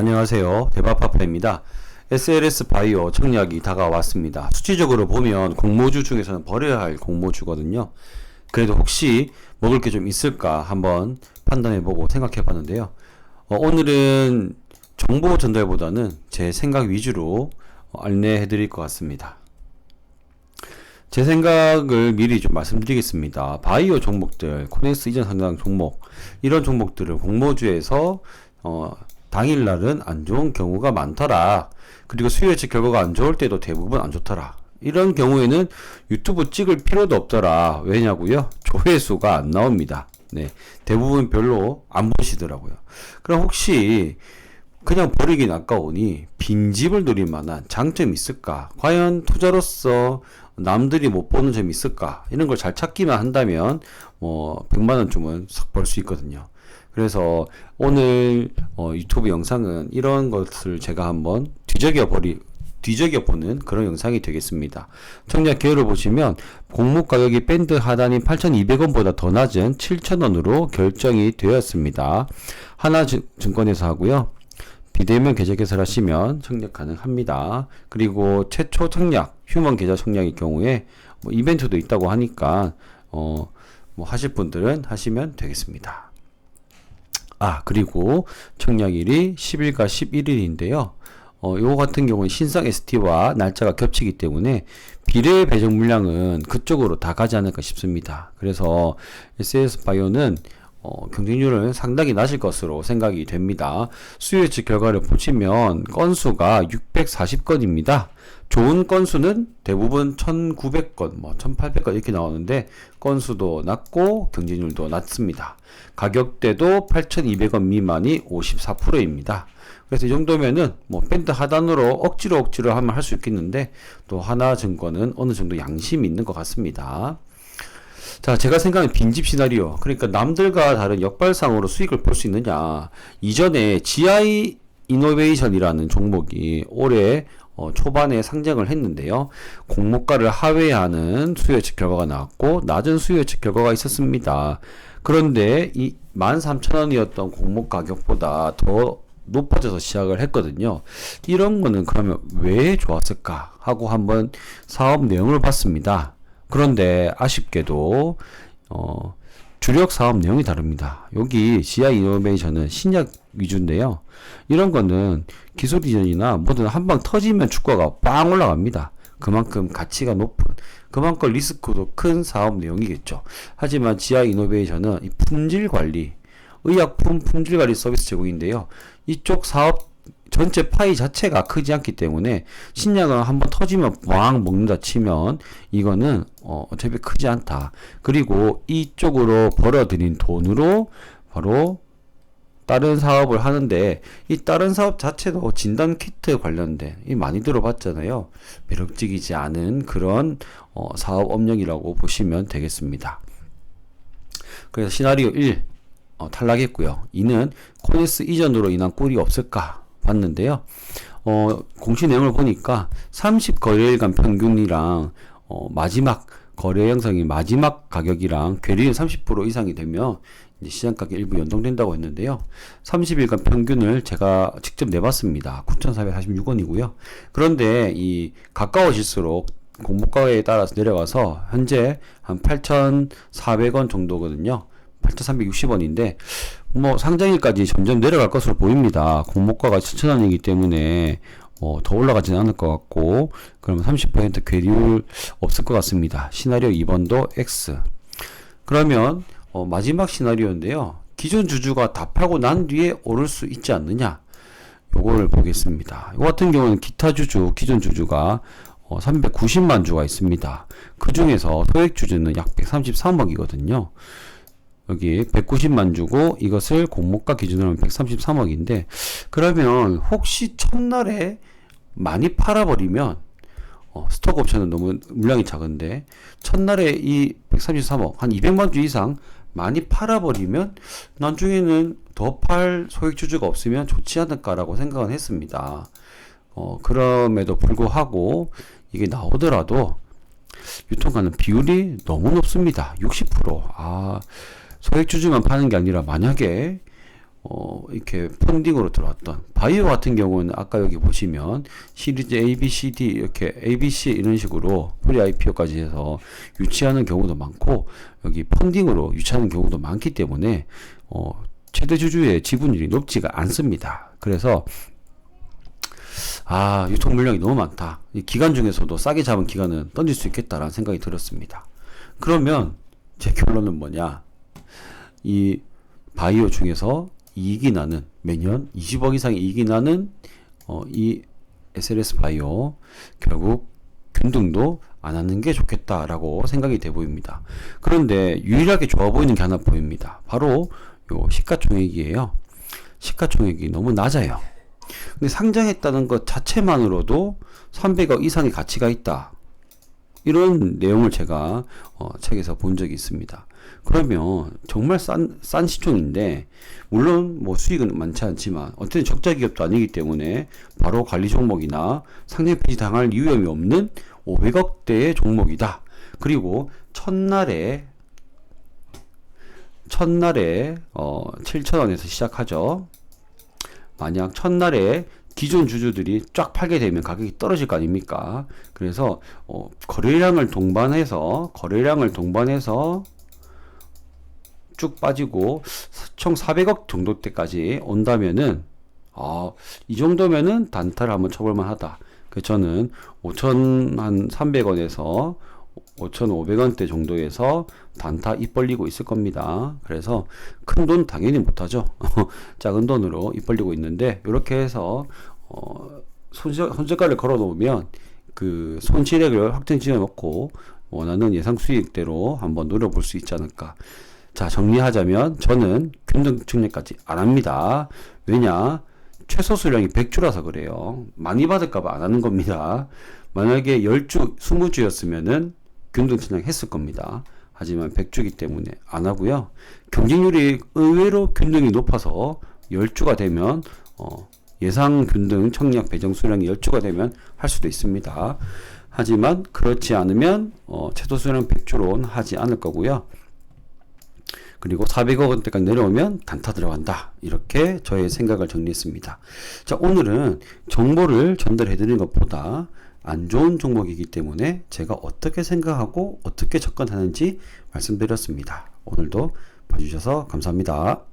안녕하세요. 대박파파입니다. SLS 바이오 청약이 다가왔습니다. 수치적으로 보면 공모주 중에서는 버려야 할 공모주거든요. 그래도 혹시 먹을 게 좀 있을까 한번 판단해보고 생각해봤는데요. 어, 오늘은 정보 전달보다는 제 생각 위주로 어, 안내해드릴 것 같습니다. 제 생각을 미리 좀 말씀드리겠습니다. 바이오 종목들, 코넥스 이전 상장 종목, 이런 종목들을 공모주에서 어, 당일날은 안 좋은 경우가 많더라. 그리고 수요 예측 결과가 안 좋을 때도 대부분 안 좋더라. 이런 경우에는 유튜브 찍을 필요도 없더라. 왜냐고요? 조회수가 안 나옵니다. 네. 대부분 별로 안 보시더라고요. 그럼 혹시 그냥 버리긴 아까우니 빈집을 노릴 만한 장점이 있을까? 과연 투자로서 남들이 못 보는 점이 있을까? 이런 걸 잘 찾기만 한다면 뭐 100만 원쯤은 싹 벌 수 있거든요. 그래서 오늘 어, 유튜브 영상은 이런 것을 제가 한번 뒤적여 버리 뒤적여 보는 그런 영상이 되겠습니다. 청약 개요를 보시면 공모 가격이 밴드 하단인 8,200원보다 더 낮은 7,000원으로 결정이 되었습니다. 하나증권에서 하고요. 비대면 계좌 개설 하시면 청약 가능합니다. 그리고 최초 청약, 휴먼 계좌 청약의 경우에 뭐 이벤트도 있다고 하니까 어, 뭐 하실 분들은 하시면 되겠습니다. 아, 그리고 청약일이 10일과 11일인데요. 어, 요거 같은 경우는 신상 ST와 날짜가 겹치기 때문에 비례 배정 물량은 그쪽으로 다 가지 않을까 싶습니다. 그래서 SS 바이오는 어, 경쟁률은 상당히 낮을 것으로 생각이 됩니다. 수요 예측 결과를 보시면 건수가 640건입니다. 좋은 건수는 대부분 1900건, 뭐 1800건 이렇게 나오는데 건수도 낮고 경쟁률도 낮습니다. 가격대도 8200원 미만이 54%입니다. 그래서 이 정도면은 뭐 밴드 하단으로 억지로 억지로 하면 할 수 있겠는데 또 하나 증권은 어느 정도 양심이 있는 것 같습니다. 자, 제가 생각하는 빈집 시나리오. 그러니까 남들과 다른 역발상으로 수익을 볼 수 있느냐. 이전에 GI 이노베이션이라는 종목이 올해 어, 초반에 상장을 했는데요. 공모가를 하회하는 수요 예측 결과가 나왔고 낮은 수요 예측 결과가 있었습니다. 그런데 이 13,000원이었던 공모 가격보다 더 높아져서 시작을 했거든요. 이런 거는 그러면 왜 좋았을까 하고 한번 사업 내용을 봤습니다. 그런데 아쉽게도 어, 주력 사업 내용이 다릅니다. 여기 GI 이노베이션은 신약 위주인데요. 이런 거는 기술 이전이나 뭐든 한 방 터지면 주가가 빵 올라갑니다. 그만큼 가치가 높은 그만큼 리스크도 큰 사업 내용이겠죠. 하지만 GI 이노베이션은 이 품질 관리, 의약품 품질 관리 서비스 제공인데요. 이쪽 사업 전체 파이 자체가 크지 않기 때문에 신약은 한번 터지면 왕 먹는다 치면 이거는 어, 어차피 크지 않다. 그리고 이쪽으로 벌어들인 돈으로 바로 다른 사업을 하는데 이 다른 사업 자체도 진단 키트 관련된 이 많이 들어봤잖아요. 매력적이지 않은 그런 어, 사업 업력이라고 보시면 되겠습니다. 그래서 시나리오 1 어, 탈락했고요. 2는 코네스 이전으로 인한 꿀이 없을까 봤는데요. 어, 공시 내용을 보니까 30 거래일간 평균이랑 어, 마지막 거래 형성이 마지막 가격이랑 괴리는 30% 이상이 되면 이제 시장 가격 일부 연동된다고 했는데요. 30일간 평균을 제가 직접 내봤습니다. 9,446원이고요. 그런데 이 가까워질수록 공모가에 따라서 내려가서 현재 한 8,400원 정도거든요. 8,360원인데 뭐 상장일까지 점점 내려갈 것으로 보입니다. 공모가가 7,000원이기 때문에 어, 더 올라가지는 않을 것 같고 그러면 30% 괴리율 없을 것 같습니다. 시나리오 2번도 X 그러면 어, 마지막 시나리오인데요. 기존 주주가 다 팔고 난 뒤에 오를 수 있지 않느냐 요거를 보겠습니다. 이 같은 경우는 기타 주주 기존 주주가 어, 390만 주가 있습니다. 그 중에서 소액 주주는 약 133억이거든요. 여기 190만 주고 이것을 공모가 기준으로 하면 133억인데 그러면 혹시 첫날에 많이 팔아버리면 어, 스톡 옵션은 너무 물량이 작은데 첫날에 이 133억 한 200만 주 이상 많이 팔아버리면 나중에는 더 팔 소액 주주가 없으면 좋지 않을까라고 생각은 했습니다. 어, 그럼에도 불구하고 이게 나오더라도 유통가는 비율이 너무 높습니다. 60%. 아, 소액 주주만 파는 게 아니라 만약에 어, 이렇게 펀딩으로 들어왔던 바이오 같은 경우는 아까 여기 보시면 시리즈 A, B, C, D 이렇게 A, B, C 이런 식으로 프리 IPO까지 해서 유치하는 경우도 많고 여기 펀딩으로 유치하는 경우도 많기 때문에 어, 최대 주주의 지분율이 높지가 않습니다. 그래서 아 유통 물량이 너무 많다. 이 기간 중에서도 싸게 잡은 기간은 던질 수 있겠다라는 생각이 들었습니다. 그러면 제 결론은 뭐냐? 이 바이오 중에서 이익이 나는 매년 20억 이상의 이익이 나는 어, 이 SLS 바이오 결국 균등도 안 하는 게 좋겠다라고 생각이 돼 보입니다. 그런데 유일하게 좋아 보이는 게 하나 보입니다. 바로 요 시가총액이에요. 시가총액이 너무 낮아요. 근데 상장했다는 것 자체만으로도 300억 이상의 가치가 있다. 이런 내용을 제가 어, 책에서 본 적이 있습니다. 그러면 정말 싼, 싼 시총인데 물론 뭐 수익은 많지 않지만 어쨌든 적자 기업도 아니기 때문에 바로 관리 종목이나 상장 폐지 당할 위험이 없는 500억대의 종목이다. 그리고 첫날에 첫날에 어 7,000원에서 시작하죠. 만약 첫날에 기존 주주들이 쫙 팔게 되면 가격이 떨어질 거 아닙니까? 그래서 어, 거래량을 동반해서 거래량을 동반해서 쭉 빠지고 총 400억 정도 때까지 온다면은 아, 이 정도면은 단타를 한번 쳐볼만 하다. 그 저는 5천 한 300원에서 5,500원대 정도에서 단타 입 벌리고 있을 겁니다. 그래서 큰 돈 당연히 못하죠. 작은 돈으로 입 벌리고 있는데 이렇게 해서 어, 손실, 손실가를 걸어 놓으면 그 손실액을 확정 지어 놓고 원하는 예상 수익대로 한번 노려볼 수 있지 않을까. 자, 정리하자면 저는 균등 증례까지 안 합니다. 왜냐? 최소 수량이 100주라서 그래요. 많이 받을까봐 안 하는 겁니다. 만약에 10주, 20주였으면은 균등 측량했을 겁니다. 하지만 100주기 때문에 안 하고요. 경쟁률이 의외로 균등이 높아서 10주가 되면 어, 예상 균등 청약 배정 수량이 10주가 되면 할 수도 있습니다. 하지만 그렇지 않으면 어, 최소 수량 100주로는 하지 않을 거고요. 그리고 400억 원대까지 내려오면 단타 들어간다. 이렇게 저의 생각을 정리했습니다. 자, 오늘은 정보를 전달해 드리는 것보다 안 좋은 종목이기 때문에 제가 어떻게 생각하고 어떻게 접근하는지 말씀드렸습니다. 오늘도 봐주셔서 감사합니다.